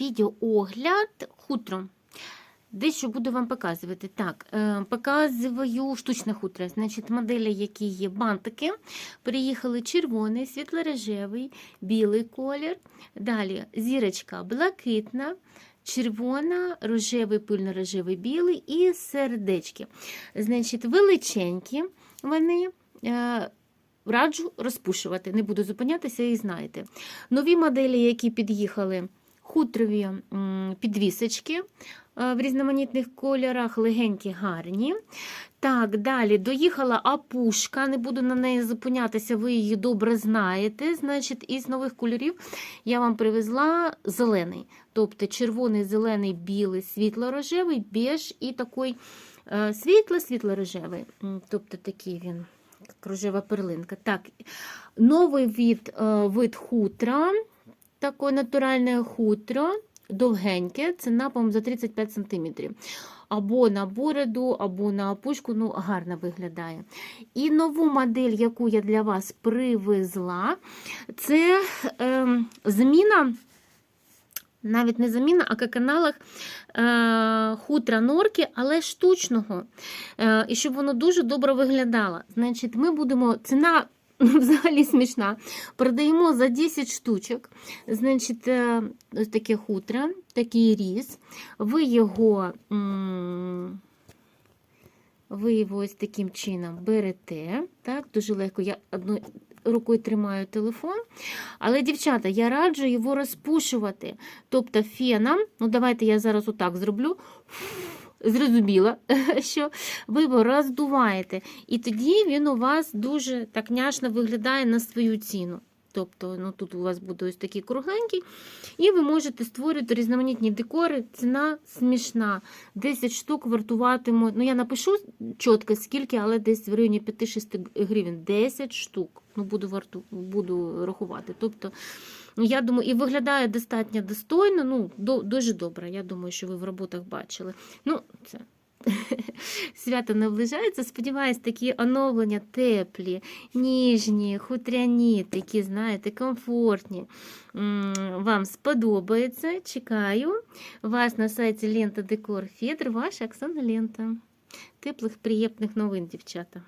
відеоогляд хутро. Дещо буду вам показувати. Так, е, показую штучне хутро. Значить, моделі, які є бантики. Приїхали червоний, світло-рожевий, білий колір. Далі зірочка блакитна, червона, рожевий, пильно-рожевий, білий і сердечки. Значить, величенькі вони. Е, Раджу розпушувати, не буду зупинятися і знаєте. Нові моделі, які під'їхали, хутрові підвісочки е, в різноманітних кольорах, легенькі, гарні. Так, далі доїхала апушка, не буду на неї зупинятися, ви її добре знаєте. Значить, із нових кольорів я вам привезла зелений. Тобто червоний, зелений, білий, світло-рожевий, біж і такий е, світло-світло-рожевий. Тобто такий він як рожева перлинка. Так, новий від, е, вид хутра, таке натуральне хутро, довгеньке, ціна, по-моєму, за 35 см. Або на бороду, або на опушку, ну, гарно виглядає. І нову модель, яку я для вас привезла, це е, зміна. Навіть не заміна, а в каналах е, хутра норки, але штучного. Е, і щоб воно дуже добре виглядало. Значить, ми будемо. Ціна взагалі смішна. Продаємо за 10 штучок. Значить, е, ось таке хутро, такий різ. Ви його. ви його ось таким чином берете. Так, дуже легко. Я одною рукою тримаю телефон. Але, дівчата, я раджу його розпушувати. Тобто феном, ну давайте я зараз отак зроблю. Зрозуміла, що ви його роздуваєте. І тоді він у вас дуже так няшно виглядає на свою ціну. Тобто, ну тут у вас буде ось такий кругленький, і ви можете створювати різноманітні декори. Ціна смішна. 10 штук вартуватимуть. Ну, я напишу чітко скільки, але десь в районі 5-6 гривень. 10 штук. Ну, буду варту, буду рахувати. Тобто, я думаю, і виглядає достатньо достойно, ну, до, дуже добре. Я думаю, що ви в роботах бачили. Ну, це. Свято наближається. Сподіваюсь, такі оновлення теплі, ніжні, хутряні, такі, знаєте, комфортні. Вам сподобається. Чекаю вас на сайті Лента Декор Федр, ваша Оксана Лента. Теплих, приємних новин, дівчата.